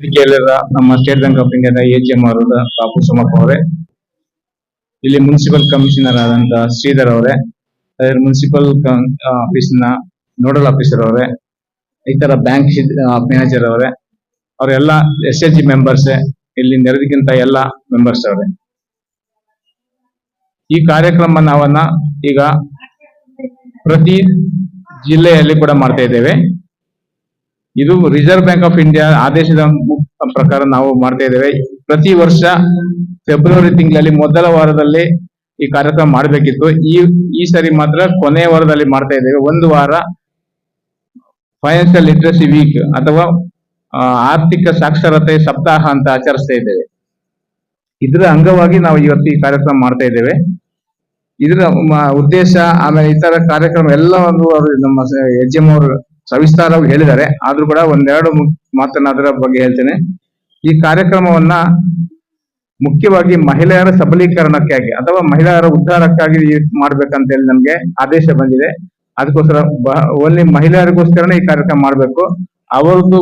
ವೇದಿಕೆಯಲ್ಲಿರುವ ನಮ್ಮ state bank of ಇಂಡಿಯಾದ M ಅವರಾದ ಬಾಬು ಸೋಮಪ್ಪ ಅವರೇ, ಇಲ್ಲಿ ಮುನ್ಸಿಪಲ್ ಕಮಿಷನರ್ ಆದಂತ ಶ್ರೀಧರ್ ಅವರೇ ಮುನ್ಸಿಪಲ್ ಆಫೀಸ್ನ ನೋಡಲ್ ಆಫೀಸರ್ ಅವರೇ, ಇತರ ಬ್ಯಾಂಕ್ ಮ್ಯಾನೇಜರ್ ಅವರೇ, ಅವರೆಲ್ಲ ಎಸ್ ಎಚ್ ಜಿ ಮೆಂಬರ್ಸ್, ಇಲ್ಲಿ ನೆರೆದಕ್ಕಿಂತ ಎಲ್ಲ ಮೆಂಬರ್ಸ್ ಅವರೇ. ಈ ಕಾರ್ಯಕ್ರಮ ನಾವನ್ನ ಈಗ ಪ್ರತಿ ಜಿಲ್ಲೆಯಲ್ಲಿ ಕೂಡ ಮಾಡ್ತಾ ಇದ್ದೇವೆ. ಇದು ರಿಸರ್ವ್ ಬ್ಯಾಂಕ್ ಆಫ್ ಇಂಡಿಯಾ ಆದೇಶದ ಪ್ರಕಾರ ನಾವು ಮಾಡ್ತಾ ಇದ್ದೇವೆ. ಪ್ರತಿ ವರ್ಷ ಫೆಬ್ರವರಿ ತಿಂಗಳಲ್ಲಿ ಮೊದಲ ವಾರದಲ್ಲಿ ಈ ಕಾರ್ಯಕ್ರಮ ಮಾಡಬೇಕಿತ್ತು. ಈ ಈ ಸರಿ ಮಾತ್ರ ಕೊನೆಯ ವಾರದಲ್ಲಿ ಮಾಡ್ತಾ ಇದ್ದೇವೆ. ಒಂದು ವಾರ ಫೈನಾನ್ಷಿಯಲ್ ಲಿಟ್ರಸಿ ವೀಕ್ ಅಥವಾ ಆರ್ಥಿಕ ಸಾಕ್ಷರತೆ ಸಪ್ತಾಹ ಅಂತ ಆಚರಿಸ್ತಾ ಇದ್ದೇವೆ. ಇದರ ಅಂಗವಾಗಿ ನಾವು ಇವತ್ತು ಈ ಕಾರ್ಯಕ್ರಮ ಮಾಡ್ತಾ ಇದ್ದೇವೆ. ಇದರ ಉದ್ದೇಶ, ಆಮೇಲೆ ಇತರ ಕಾರ್ಯಕ್ರಮ ಎಲ್ಲವನ್ನು ಒಂದು ನಮ್ಮ ಎಚ್ ಎಂ ಅವರು ಸವಿಸ್ತಾರವಾಗಿ ಹೇಳಿದ್ದಾರೆ. ಆದ್ರೂ ಕೂಡ ಒಂದೆರಡು ಮಾತನ್ನ ಅದರ ಬಗ್ಗೆ ಹೇಳ್ತೇನೆ. ಈ ಕಾರ್ಯಕ್ರಮವನ್ನ ಮುಖ್ಯವಾಗಿ ಮಹಿಳೆಯರ ಸಬಲೀಕರಣಕ್ಕಾಗಿ ಅಥವಾ ಮಹಿಳೆಯರ ಉದ್ಧಾರಕ್ಕಾಗಿ ಮಾಡ್ಬೇಕಂತ ಹೇಳಿ ನಮ್ಗೆ ಆದೇಶ ಬಂದಿದೆ. ಅದಕ್ಕೋಸ್ಕರ ಓನ್ಲಿ ಮಹಿಳೆಯರಿಗೋಸ್ಕರನೇ ಈ ಕಾರ್ಯಕ್ರಮ ಮಾಡಬೇಕು. ಅವರದ್ದು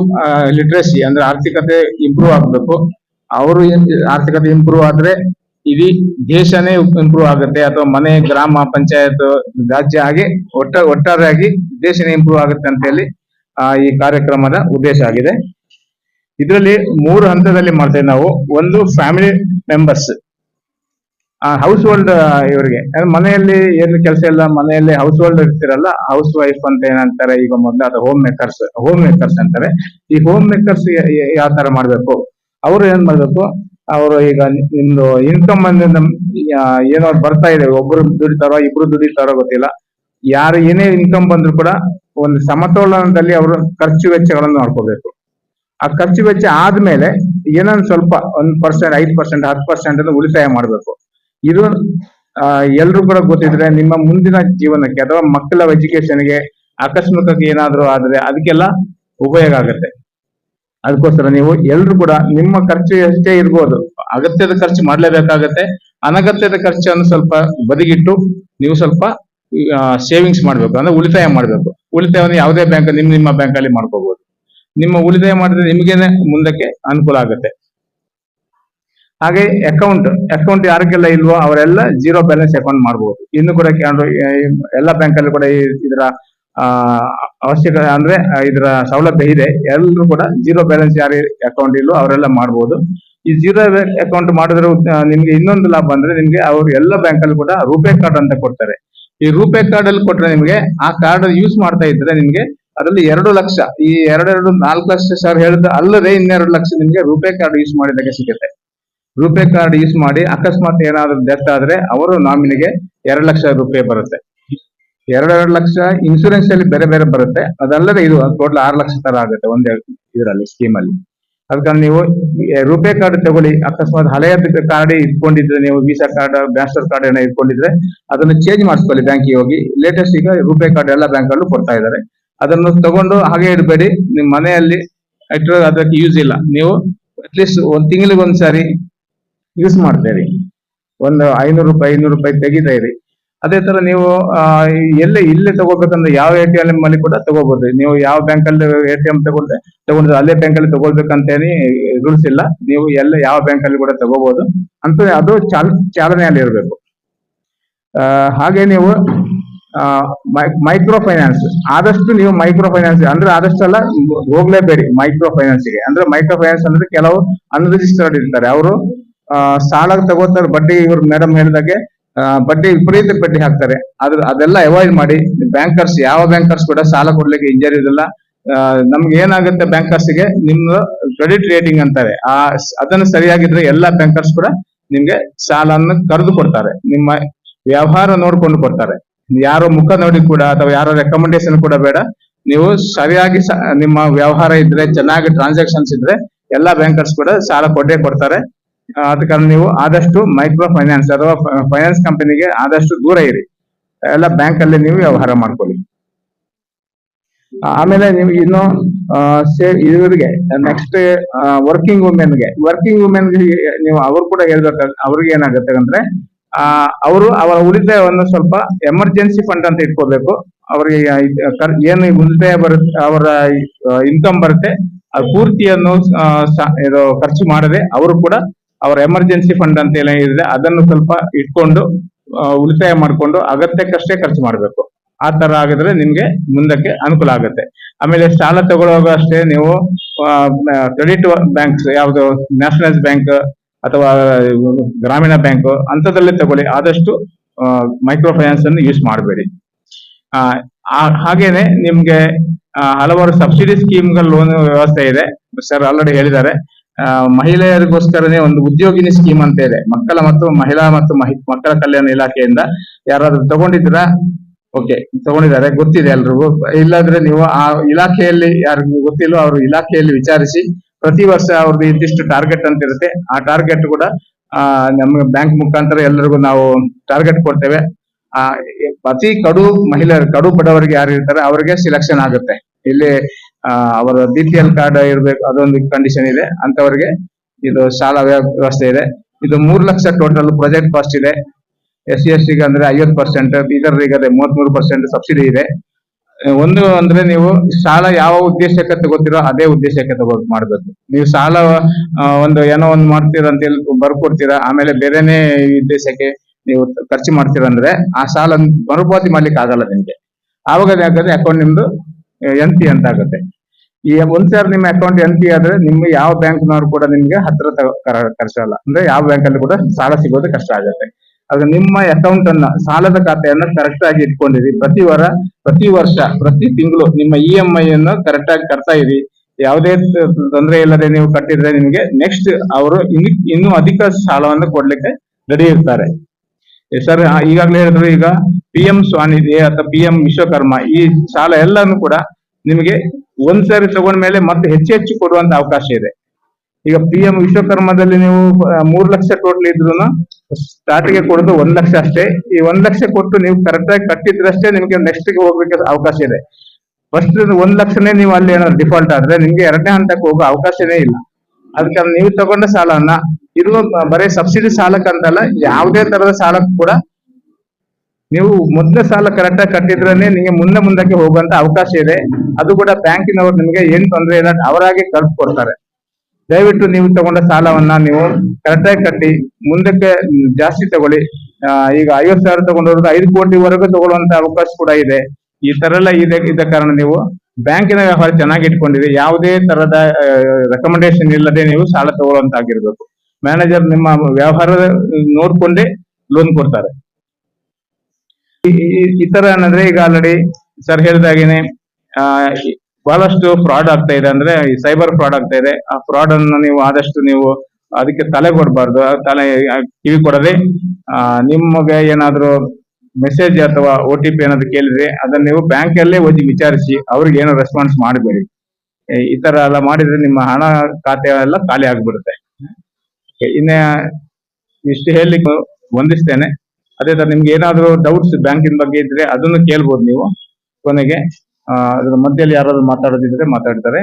ಲಿಟ್ರಸಿ ಅಂದ್ರೆ ಆರ್ಥಿಕತೆ ಇಂಪ್ರೂವ್ ಆಗ್ಬೇಕು. ಅವರು ಆರ್ಥಿಕತೆ ಇಂಪ್ರೂವ್ ಆದ್ರೆ ಇಡೀ ದೇಶನೇ ಇಂಪ್ರೂವ್ ಆಗುತ್ತೆ ಅಥವಾ ಮನೆ, ಗ್ರಾಮ, ಪಂಚಾಯತ್, ರಾಜ್ಯ ಆಗಿ ಒಟ್ಟ, ಒಟ್ಟಾರೆಯಾಗಿ ದೇಶನೇ ಇಂಪ್ರೂವ್ ಆಗುತ್ತೆ ಅಂತ ಹೇಳಿ ಈ ಕಾರ್ಯಕ್ರಮದ ಉದ್ದೇಶ ಆಗಿದೆ. ಇದರಲ್ಲಿ ಮೂರು ಹಂತದಲ್ಲಿ ಮಾಡ್ತೇವೆ ನಾವು. ಒಂದು ಫ್ಯಾಮಿಲಿ ಮೆಂಬರ್ಸ್ ಹೌಸ್ ಹೋಲ್ಡ್ ಇವರಿಗೆ. ಮನೆಯಲ್ಲಿ ಏನು ಕೆಲಸ ಇಲ್ಲ, ಮನೆಯಲ್ಲಿ ಹೌಸ್ ಹೋಲ್ಡ್ ಇರ್ತಿರಲ್ಲ ಹೌಸ್ ವೈಫ್ ಅಂತ ಏನಂತಾರೆ, ಈಗ ಮೊದಲು ಅದು ಹೋಮ್ ಮೇಕರ್ಸ್ ಹೋಮ್ ಮೇಕರ್ಸ್ ಅಂತಾರೆ. ಈ ಹೋಮ್ ಮೇಕರ್ಸ್ ಯಾವ ತರ ಮಾಡ್ಬೇಕು? ಅವರು ಏನ್ ಮಾಡ್ಬೇಕು? ಅವರು ಈಗ ನಿಮ್ದು ಇನ್ಕಮ್ ನಮ್ ಏನೋ ಬರ್ತಾ ಇದೆ, ಒಬ್ರು ದುಡಿತಾರೋ, ಇಬ್ರು ದುಡಿತಾರೋ ಗೊತ್ತಿಲ್ಲ. ಯಾರು ಏನೇ ಇನ್ಕಮ್ ಬಂದ್ರು ಕೂಡ ಒಂದು ಸಮತೋಲನದಲ್ಲಿ ಅವರು ಖರ್ಚು ವೆಚ್ಚಗಳನ್ನು ನೋಡ್ಕೋಬೇಕು ಆ ಖರ್ಚು ವೆಚ್ಚ ಆದ್ಮೇಲೆ ಏನೊಂದು ಸ್ವಲ್ಪ ಒಂದ್ ಪರ್ಸೆಂಟ್ ಐದು ಪರ್ಸೆಂಟ್ ಹತ್ತು ಪರ್ಸೆಂಟ್ ಅನ್ನು ಉಳಿತಾಯ ಮಾಡಬೇಕು. ಇದು ಎಲ್ರು ಕೂಡ ಗೊತ್ತಿದ್ರೆ ನಿಮ್ಮ ಮುಂದಿನ ಜೀವನಕ್ಕೆ ಅಥವಾ ಮಕ್ಕಳ ಎಜುಕೇಶನ್ಗೆ ಆಕಸ್ಮಿಕಕ್ಕೆ ಏನಾದ್ರೂ ಆದ್ರೆ ಅದಕ್ಕೆಲ್ಲ ಉಪಯೋಗ ಆಗುತ್ತೆ. ಅದಕ್ಕೋಸ್ಕರ ನೀವು ಎಲ್ರು ಕೂಡ ನಿಮ್ಮ ಖರ್ಚು ಎಷ್ಟೇ ಇರ್ಬೋದು, ಅಗತ್ಯದ ಖರ್ಚು ಮಾಡ್ಲೇಬೇಕಾಗತ್ತೆ. ಅನಗತ್ಯದ ಖರ್ಚನ್ನು ಸ್ವಲ್ಪ ಬದಿಗಿಟ್ಟು ನೀವು ಸ್ವಲ್ಪ ಸೇವಿಂಗ್ಸ್ ಮಾಡ್ಬೇಕು. ಅಂದ್ರೆ ಉಳಿತಾಯ ಮಾಡ್ಬೇಕು. ಉಳಿತಾಯವನ್ನು ಯಾವುದೇ ಬ್ಯಾಂಕ್ ನಿಮ್ ನಿಮ್ಮ ಬ್ಯಾಂಕ್ ಅಲ್ಲಿ ಮಾಡ್ಕೋಬಹುದು ನಿಮ್ಮ ಉಳಿತಾಯ ಮಾಡಿದ್ರೆ ನಿಮಗೇನೆ ಮುಂದಕ್ಕೆ ಅನುಕೂಲ ಆಗುತ್ತೆ. ಹಾಗೆ ಅಕೌಂಟ್ ಅಕೌಂಟ್ ಯಾರಿಗೆಲ್ಲ ಇಲ್ವೋ ಅವರೆಲ್ಲ ಜೀರೋ ಬ್ಯಾಲೆನ್ಸ್ ಅಕೌಂಟ್ ಮಾಡಬಹುದು ಇನ್ನು ಕೂಡ ಎಲ್ಲ ಬ್ಯಾಂಕ್ ಅಲ್ಲಿ ಕೂಡ ಇದರ ಅವಶ್ಯಕ ಅಂದ್ರೆ ಇದರ ಸೌಲಭ್ಯ ಇದೆ. ಎಲ್ಲರೂ ಕೂಡ ಜೀರೋ ಬ್ಯಾಲೆನ್ಸ್ ಯಾರು ಅಕೌಂಟ್ ಇಲ್ಲೋ ಅವರೆಲ್ಲ ಮಾಡಬಹುದು ಈ ಜೀರೋ ಅಕೌಂಟ್ ಮಾಡಿದ್ರೆ ನಿಮ್ಗೆ ಇನ್ನೊಂದು ಲಾಭ ಅಂದ್ರೆ ನಿಮ್ಗೆ ಅವರು ಎಲ್ಲ ಬ್ಯಾಂಕ್ ಅಲ್ಲಿ ಕೂಡ ರೂಪೇ ಕಾರ್ಡ್ ಅಂತ ಕೊಡ್ತಾರೆ. ಈ ರೂಪೇ ಕಾರ್ಡ್ ಅಲ್ಲಿ ಕೊಟ್ರೆ ನಿಮ್ಗೆ ಆ ಕಾರ್ಡ್ ಯೂಸ್ ಮಾಡ್ತಾ ಇದ್ರೆ ನಿಮ್ಗೆ ಅದರಲ್ಲಿ ಎರಡು ಲಕ್ಷ, ಈ ಎರಡೆರಡು ನಾಲ್ಕು ಲಕ್ಷ ಸರ್ ಹೇಳಿದ್ರೆ ಅಲ್ಲದೆ ಇನ್ನೆರಡು ಲಕ್ಷ ನಿಮ್ಗೆ ರೂಪೇ ಕಾರ್ಡ್ ಯೂಸ್ ಮಾಡಿದಾಗ ಸಿಗುತ್ತೆ. ರೂಪೇ ಕಾರ್ಡ್ ಯೂಸ್ ಮಾಡಿ ಅಕಸ್ಮಾತ್ ಏನಾದ್ರೂ ಡೆತ್ ಆದ್ರೆ ಅವರು ನಾಮಿನಿಗೆ ಎರಡು ಲಕ್ಷ ರೂಪಾಯಿ ಬರುತ್ತೆ. ಎರಡೆರಡು ಲಕ್ಷ ಇನ್ಸೂರೆನ್ಸ್ ಅಲ್ಲಿ ಬೇರೆ ಬೇರೆ ಬರುತ್ತೆ. ಅದಲ್ಲದೆ ಇದು ಟೋಟಲ್ ಆರು ಲಕ್ಷ ತರ ಆಗುತ್ತೆ ಒಂದೇ ಇದರಲ್ಲಿ ಸ್ಕೀಮ್ ಅಲ್ಲಿ. ಅದಕ್ಕೆ ನೀವು ರೂಪೇ ಕಾರ್ಡ್ ತಗೊಳ್ಳಿ. ಅಕಸ್ಮಾತ್ ಹಳೆಯ ಕಾರ್ಡ್ ಇಟ್ಕೊಂಡಿದ್ರೆ ನೀವು ವೀಸಾ ಕಾರ್ಡ್ ಮಾಸ್ಟರ್ ಕಾರ್ಡ್ ಏನೋ ಇಟ್ಕೊಂಡಿದ್ರೆ ಅದನ್ನು ಚೇಂಜ್ ಮಾಡಿಸ್ಕೊಳ್ಳಿ ಬ್ಯಾಂಕಿಗೆ ಹೋಗಿ. ಲೇಟೆಸ್ಟ್ ಈಗ ರೂಪೇ ಕಾರ್ಡ್ ಎಲ್ಲ ಬ್ಯಾಂಕ್ ಅಲ್ಲೂ ಕೊಡ್ತಾ ಇದ್ದಾರೆ. ಅದನ್ನು ತಗೊಂಡು ಹಾಗೆ ಇಡಬೇಡಿ. ನಿಮ್ ಮನೆಯಲ್ಲಿ ಅದಕ್ಕೆ ಯೂಸ್ ಇಲ್ಲ. ನೀವು ಅಟ್ಲೀಸ್ಟ್ ಒಂದ್ ತಿಂಗಳಿಗೆ ಒಂದ್ಸಾರಿ ಯೂಸ್ ಮಾಡ್ತಾ ಒಂದು ಐನೂರು ರೂಪಾಯಿ ಐನೂರು ರೂಪಾಯಿ ತೆಗಿತಾ ಇರಿ. ಅದೇ ತರ ನೀವು ಎಲ್ಲೇ, ಇಲ್ಲೇ ತಗೋಬೇಕಂದ್ರೆ ಯಾವ ಎ ಟಿ ಎಂ ಅಲ್ಲಿ ಕೂಡ ತಗೋಬಹುದು ನೀವು ಯಾವ ಬ್ಯಾಂಕ್ ಅಲ್ಲಿ ಎ ಟಿ ಎಂ ತಗೊಂಡ್ರೆ ತಗೊಂಡ್ರೆ ಅಲ್ಲೇ ಬ್ಯಾಂಕ್ ಅಲ್ಲಿ ತಗೊಳ್ಬೇಕಂತೇನಿ ರೂಲ್ಸ್ ಇಲ್ಲ. ನೀವು ಎಲ್ಲ, ಯಾವ ಬ್ಯಾಂಕ್ ಅಲ್ಲಿ ಕೂಡ ತಗೋಬಹುದು ಅಂತ ಅದು ಚಾಲ್, ಚಾಲನೆಯಲ್ಲಿ ಇರಬೇಕು. ಹಾಗೆ ನೀವು ಮೈಕ್ರೋ ಫೈನಾನ್ಸ್ ಆದಷ್ಟು ನೀವು ಮೈಕ್ರೋ ಫೈನಾನ್ಸ್ ಅಂದ್ರೆ ಆದಷ್ಟೆಲ್ಲ ಹೋಗ್ಲೇಬೇಡಿ ಮೈಕ್ರೋ ಫೈನಾನ್ಸ್ಗೆ ಅಂದ್ರೆ ಮೈಕ್ರೋ ಫೈನಾನ್ಸ್ ಅಂದ್ರೆ ಕೆಲವು ಅನ್ರಿಜಿಸ್ಟರ್ಡ್ ಇರ್ತಾರೆ. ಅವರು ಸಾಲ ತಗೋತಾರೆ, ಬಡ್ಡಿ ಇವ್ರ ಮೇಡಮ್ ಹೇಳಿದಾಗೆ ಬಡ್ಡಿ ವಿಪರೀತ ಬಡ್ಡಿ ಹಾಕ್ತಾರೆ. ಅದ್ರ ಅದೆಲ್ಲ ಅವಾಯ್ಡ್ ಮಾಡಿ ಬ್ಯಾಂಕರ್ಸ್ ಯಾವ ಬ್ಯಾಂಕರ್ಸ್ ಕೂಡ ಸಾಲ ಕೊಡ್ಲಿಕ್ಕೆ ಇಂಜರಿಯೋದಿಲ್ಲ ಆ, ನಮ್ಗೆ ಏನಾಗುತ್ತೆ ಬ್ಯಾಂಕರ್ಸ್ಗೆ ನಿಮ್ಮ ಕ್ರೆಡಿಟ್ ರೇಟಿಂಗ್ ಅಂತಾರೆ. ಆ ಅದನ್ನು ಸರಿಯಾಗಿದ್ರೆ ಎಲ್ಲಾ ಬ್ಯಾಂಕರ್ಸ್ ಕೂಡ ನಿಮ್ಗೆ ಸಾಲನ್ನು ಕರೆದು ಕೊಡ್ತಾರೆ. ನಿಮ್ಮ ವ್ಯವಹಾರ ನೋಡ್ಕೊಂಡು ಕೊಡ್ತಾರೆ. ಯಾರೋ ಮುಖ ನೋಡಿ ಕೂಡ ಅಥವಾ ಯಾರೋ ರೆಕಮೆಂಡೇಶನ್ ಕೂಡ ಬೇಡ. ನೀವು ಸರಿಯಾಗಿ ನಿಮ್ಮ ವ್ಯವಹಾರ ಇದ್ರೆ ಚೆನ್ನಾಗಿ ಟ್ರಾನ್ಸಾಕ್ಷನ್ಸ್ ಇದ್ರೆ ಎಲ್ಲಾ ಬ್ಯಾಂಕರ್ಸ್ ಕೂಡ ಸಾಲ ಕೊಟ್ಟೇ ಕೊಡ್ತಾರೆ. ಆದ ಕಾರಣ ನೀವು ಆದಷ್ಟು ಮೈಕ್ರೋ ಫೈನಾನ್ಸ್ ಅಥವಾ ಫೈನಾನ್ಸ್ ಕಂಪನಿಗೆ ಆದಷ್ಟು ದೂರ ಇರಿ. ಎಲ್ಲ ಬ್ಯಾಂಕ್ ಅಲ್ಲಿ ನೀವು ವ್ಯವಹಾರ ಮಾಡ್ಕೊಳ್ಳಿ. ಆಮೇಲೆ ನೀವು ಇನ್ನು ಇವರಿಗೆ ನೆಕ್ಸ್ಟ್ ವರ್ಕಿಂಗ್ ವುಮೆನ್ಗೆ ವರ್ಕಿಂಗ್ ವುಮೆನ್ ನೀವು ಅವ್ರು ಕೂಡ ಹೇಳ್ಬೇಕಾಗ ಅವ್ರಿಗೆ ಏನಾಗುತ್ತೆ ಅಂದ್ರೆ ಅವರು ಅವರ ಉಳಿತಾಯವನ್ನು ಸ್ವಲ್ಪ ಎಮರ್ಜೆನ್ಸಿ ಫಂಡ್ ಅಂತ ಇಟ್ಕೋಬೇಕು. ಅವರಿಗೆ ಏನು ಉಳಿತಾಯ ಬರುತ್ತೆ ಅವರ ಇನ್ಕಮ್ ಬರುತ್ತೆ, ಆ, ಪೂರ್ತಿಯನ್ನು ಇದು ಖರ್ಚು ಮಾಡದೆ ಅವರು ಕೂಡ ಅವರ ಎಮರ್ಜೆನ್ಸಿ ಫಂಡ್ ಅಂತ ಏನೇ ಇದೆ ಅದನ್ನು ಸ್ವಲ್ಪ ಇಟ್ಕೊಂಡು ಉಳಿತಾಯ ಮಾಡಿಕೊಂಡು ಅಗತ್ಯಕ್ಕಷ್ಟೇ ಖರ್ಚು ಮಾಡಬೇಕು. ಆ ತರ ಆಗಿದ್ರೆ ನಿಮ್ಗೆ ಮುಂದಕ್ಕೆ ಅನುಕೂಲ ಆಗುತ್ತೆ. ಆಮೇಲೆ ಸಾಲ ತಗೊಳ್ಳುವಾಗ ಅಷ್ಟೇ ನೀವು ಕ್ರೆಡಿಟ್ ಬ್ಯಾಂಕ್ಸ್ ಯಾವುದು ನ್ಯಾಷನಲೈಸ್ ಬ್ಯಾಂಕ್ ಅಥವಾ ಗ್ರಾಮೀಣ ಬ್ಯಾಂಕ್ ಅಂತದಲ್ಲೇ ತಗೊಳ್ಳಿ. ಆದಷ್ಟು ಮೈಕ್ರೋ ಫೈನಾನ್ಸ್ ಅನ್ನು ಯೂಸ್ ಮಾಡಬೇಡಿ. ಹಾಗೇನೆ ನಿಮ್ಗೆ ಹಲವಾರು ಸಬ್ಸಿಡಿ ಸ್ಕೀಮ್ಗಳ ಲೋನ್ ವ್ಯವಸ್ಥೆ ಇದೆ. ಸರ್ ಆಲ್ರೆಡಿ ಹೇಳಿದ್ದಾರೆ. ಮಹಿಳೆಯರಿಗೋಸ್ಕರನೇ ಒಂದು ಉದ್ಯೋಗಿನಿ ಸ್ಕೀಮ್ ಅಂತ ಇದೆ. ಮಕ್ಕಳ ಮತ್ತು ಮಹಿಳಾ ಮತ್ತು ಮಕ್ಕಳ ಕಲ್ಯಾಣ ಇಲಾಖೆಯಿಂದ ಯಾರಾದ್ರೂ ತಗೊಂಡಿದ್ದೀರಾ? ಓಕೆ ತಗೊಂಡಿದ್ದಾರೆ ಗೊತ್ತಿದೆ ಎಲ್ರಿಗೂ. ಇಲ್ಲಾದ್ರೆ ನೀವು ಆ ಇಲಾಖೆಯಲ್ಲಿ ಯಾರಿಗೂ ಗೊತ್ತಿಲ್ಲ ಅವರು ಇಲಾಖೆಯಲ್ಲಿ ವಿಚಾರಿಸಿ ಪ್ರತಿ ವರ್ಷ ಅವ್ರದ್ದು ಇಂತಿಷ್ಟು ಟಾರ್ಗೆಟ್ ಅಂತ ಇರುತ್ತೆ. ಆ ಟಾರ್ಗೆಟ್ ಕೂಡ ಆ, ನಮ್ಗೆ ಬ್ಯಾಂಕ್ ಮುಖಾಂತರ ಎಲ್ಲರಿಗೂ ನಾವು ಟಾರ್ಗೆಟ್ ಕೊಡ್ತೇವೆ. ಆ ಅತಿ ಕಡು ಮಹಿಳೆಯರು ಕಡು ಬಡವರಿಗೆ ಯಾರು ಇರ್ತಾರೆ ಅವರಿಗೆ ಸಿಲೆಕ್ಷನ್ ಆಗುತ್ತೆ. ಇಲ್ಲಿ ಅವರ ಬಿ ಪಿ ಎಲ್ ಕಾರ್ಡ್ ಇರಬೇಕು, ಅದೊಂದು ಕಂಡೀಷನ್ ಇದೆ. ಅಂತವರಿಗೆ ಇದು ಸಾಲ ವ್ಯ- ವ್ಯವಸ್ಥೆ ಇದೆ. ಇದು ಮೂರು ಲಕ್ಷ ಟೋಟಲ್ ಪ್ರಾಜೆಕ್ಟ್ ಕಾಸ್ಟ್ ಇದೆ. ಎಸ್ ಸಿ ಎಸ್ ಸಿ ಅಂದ್ರೆ ಐವತ್ತು ಪರ್ಸೆಂಟ್ ಇತರರಿಗೆ ಅದೇ ಮೂವತ್ಮೂರು ಪರ್ಸೆಂಟ್ ಸಬ್ಸಿಡಿ ಇದೆ. ಒಂದು ಅಂದ್ರೆ ನೀವು ಸಾಲ ಯಾವ ಉದ್ದೇಶಕ್ಕೆ ತಗೋತಿರೋ ಅದೇ ಉದ್ದೇಶಕ್ಕೆ ತಗೋ ಮಾಡ್ಬೇಕು. ನೀವು ಸಾಲ ಒಂದು ಏನೋ ಒಂದು ಮಾಡ್ತೀರ ಅಂತ ಹೇಳಿ ಬರ್ಕೊಡ್ತೀರಾ, ಆಮೇಲೆ ಬೇರೆನೆ ಉದ್ದೇಶಕ್ಕೆ ನೀವು ಖರ್ಚು ಮಾಡ್ತೀರ ಅಂದ್ರೆ ಆ ಸಾಲ ಮರುಪಾವತಿ ಮಾಡ್ಲಿಕ್ಕೆ ಆಗಲ್ಲ ನಿಮ್ಗೆ. ಆವಾಗ ಏನಾಗುತ್ತೆ ಅಕೌಂಟ್ ನಿಮ್ದು ಪಿ ಅಂತ ಆಗುತ್ತೆ. ಈ ಒಂದ್ಸಾರಿ ನಿಮ್ಮ ಅಕೌಂಟ್ ಎನ್ ಪಿ ಆದ್ರೆ ನಿಮ್ಮ ಯಾವ ಬ್ಯಾಂಕ್ನವ್ರು ಕೂಡ ನಿಮ್ಗೆ ಹತ್ರ ಕರ್ಸಲ್ಲ. ಅಂದ್ರೆ ಯಾವ ಬ್ಯಾಂಕ್ ಅಲ್ಲಿ ಕೂಡ ಸಾಲ ಸಿಗೋದು ಕಷ್ಟ ಆಗುತ್ತೆ. ಆಗ ನಿಮ್ಮ ಅಕೌಂಟ್ ಅನ್ನ ಸಾಲದ ಖಾತೆಯನ್ನ ಕರೆಕ್ಟ್ ಆಗಿ ಇಟ್ಕೊಂಡಿರಿ. ಪ್ರತಿ ವಾರ, ಪ್ರತಿ ವರ್ಷ, ಪ್ರತಿ ತಿಂಗಳು ನಿಮ್ಮ ಇ ಎಂ ಐ ಅನ್ನು ಕರೆಕ್ಟ್ ಆಗಿ ಕಟ್ತಾ ಇರಿ. ಯಾವುದೇ ತೊಂದರೆ ಇಲ್ಲದೆ ನೀವು ಕಟ್ಟಿದ್ರೆ ನಿಮ್ಗೆ ನೆಕ್ಸ್ಟ್ ಅವರು ಇನ್ನು ಇನ್ನೂ ಅಧಿಕ ಸಾಲವನ್ನು ಕೊಡ್ಲಿಕ್ಕೆ ರೆಡಿ ಇರ್ತಾರೆ. ಸರ್ ಈಗಾಗಲೇ ಹೇಳಿದ್ರು ಈಗ ಪಿ ಎಂ ಸ್ವಾನಿಧಿ ಅಥವಾ ಪಿ ಎಂ ವಿಶ್ವಕರ್ಮ ಈ ಸಾಲ ಎಲ್ಲಾನು ಕೂಡ ನಿಮಗೆ ಒಂದ್ಸರಿ ತಗೊಂಡ್ಮೇಲೆ ಮತ್ತೆ ಹೆಚ್ಚು ಹೆಚ್ಚು ಕೊಡುವಂತ ಅವಕಾಶ ಇದೆ. ಈಗ ಪಿ ಎಂ ವಿಶ್ವಕರ್ಮದಲ್ಲಿ ನೀವು ಮೂರ್ ಲಕ್ಷ ಟೋಟಲ್ ಇದ್ರು ಸ್ಟಾರ್ಟಿಗೆ ಕೊಡೋದು ಒಂದ್ ಲಕ್ಷ ಅಷ್ಟೇ. ಈ ಒಂದ್ ಲಕ್ಷ ಕೊಟ್ಟು ನೀವು ಕರೆಕ್ಟ್ ಆಗಿ ಕಟ್ಟಿದ್ರಷ್ಟೇ ನಿಮ್ಗೆ ನೆಕ್ಸ್ಟ್ಗೆ ಹೋಗ್ಲಿಕ್ಕೆ ಅವಕಾಶ ಇದೆ. ಫಸ್ಟ್ ಒಂದ್ ಲಕ್ಷನೇ ನೀವು ಅಲ್ಲಿ ಏನಾದ್ರು ಡಿಫಾಲ್ಟ್ ಆದ್ರೆ ನಿಮ್ಗೆ ಎರಡನೇ ಹಂತಕ್ಕೆ ಹೋಗೋ ಅವಕಾಶನೇ ಇಲ್ಲ. ಅದಕ್ಕೆ ನೀವು ತಗೊಂಡ ಸಾಲನ್ನ ಇದು ಬರೀ ಸಬ್ಸಿಡಿ ಸಾಲಕ್ಕಂತಲ್ಲ, ಯಾವುದೇ ತರದ ಸಾಲಕ್ಕೂ ಕೂಡ ನೀವು ಮೊದಲ ಸಾಲ ಕರೆಕ್ಟ್ ಆಗಿ ಕಟ್ಟಿದ್ರೇನೆ ನಿಮಗೆ ಮುಂದೆ ಮುಂದಕ್ಕೆ ಹೋಗುವಂತ ಅವಕಾಶ ಇದೆ. ಅದು ಕೂಡ ಬ್ಯಾಂಕಿನವರು ನಿಮಗೆ ಏನ್ ತೊಂದರೆ ಇಲ್ಲ ಅವರಾಗಿ ಕಲ್ಪ್ ಕೊಡ್ತಾರೆ ದಯವಿಟ್ಟು ನೀವು ತಗೊಂಡ ಸಾಲವನ್ನ ನೀವು ಕರೆಕ್ಟ್ ಆಗಿ ಕಟ್ಟಿ ಮುಂದಕ್ಕೆ ಜಾಸ್ತಿ ತಗೊಳ್ಳಿ. ಈಗ ಐವತ್ ಸಾವಿರ ತಗೊಂಡವ್ರದ್ದು ಐದು ಕೋಟಿವರೆಗೂ ತಗೊಳ್ಳುವಂತ ಅವಕಾಶ ಕೂಡ ಇದೆ. ಈ ತರ ಎಲ್ಲ ಇದೆ ಇದ್ದ ಕಾರಣ ನೀವು ಬ್ಯಾಂಕಿನ ವ್ಯವಹಾರ ಚೆನ್ನಾಗಿ ಇಟ್ಕೊಂಡಿದೆ ಯಾವುದೇ ತರದ ರೆಕಮೆಂಡೇಶನ್ ಇಲ್ಲದೆ ನೀವು ಸಾಲ ತಗೊಳ್ಳುವಂತಾಗಿರ್ಬೇಕು. ಮ್ಯಾನೇಜರ್ ನಿಮ್ಮ ವ್ಯವಹಾರ ನೋಡ್ಕೊಂಡೇ ಲೋನ್ ಕೊಡ್ತಾರೆ. ಈ- ತರ ಏನಂದ್ರೆ ಈಗ ಆಲ್ರೆಡಿ ಸರ್ ಹೇಳಿದಾಗೇನೆ ಆ, ಬಹಳಷ್ಟು ಫ್ರಾಡ್ ಆಗ್ತಾ ಇದೆ ಅಂದ್ರೆ ಈ ಸೈಬರ್ ಫ್ರಾಡ್ ಆಗ್ತಾ ಇದೆ. ಆ ಫ್ರಾಡ್ ಅನ್ನು ನೀವು ಆದಷ್ಟು ನೀವು ಅದಕ್ಕೆ ತಲೆ ಕೊಡಬಾರ್ದು. ತಲೆ ಕಿವಿ ಕೊಡದೆ ಆ, ನಿಮಗೆ ಏನಾದ್ರು ಮೆಸೇಜ್ ಅಥವಾ ಒ ಟಿ ಪಿ ಏನಾದ್ರು ಕೇಳಿದ್ರೆ ಅದನ್ನ ನೀವು ಬ್ಯಾಂಕ್ ಅಲ್ಲೇ ಹೋಗಿ ವಿಚಾರಿಸಿ ಅವ್ರಿಗೆ ಏನೋ ರೆಸ್ಪಾನ್ಸ್ ಮಾಡಬೇಡಿ. ಈ ತರ ಎಲ್ಲ ಮಾಡಿದ್ರೆ ನಿಮ್ಮ ಹಣ ಖಾತೆ ಎಲ್ಲ ಖಾಲಿ ಆಗ್ಬಿಡುತ್ತೆ. ಇನ್ನ ಇಷ್ಟು ಹೇಳಿ ಹೊಂದಿಸ್ತೇನೆ. ಅದೇ ತರ ನಿಮ್ಗೆ ಏನಾದ್ರು ಡೌಟ್ಸ್ ಬ್ಯಾಂಕಿನ ಬಗ್ಗೆ ಇದ್ರೆ ಅದನ್ನು ಕೇಳ್ಬೋದು ನೀವು. ಕೊನೆಗೆ ಅದ್ರ ಮಧ್ಯದಲ್ಲಿ ಯಾರಾದ್ರೂ ಮಾತಾಡೋದಿದ್ರೆ ಮಾತಾಡ್ತಾರೆ.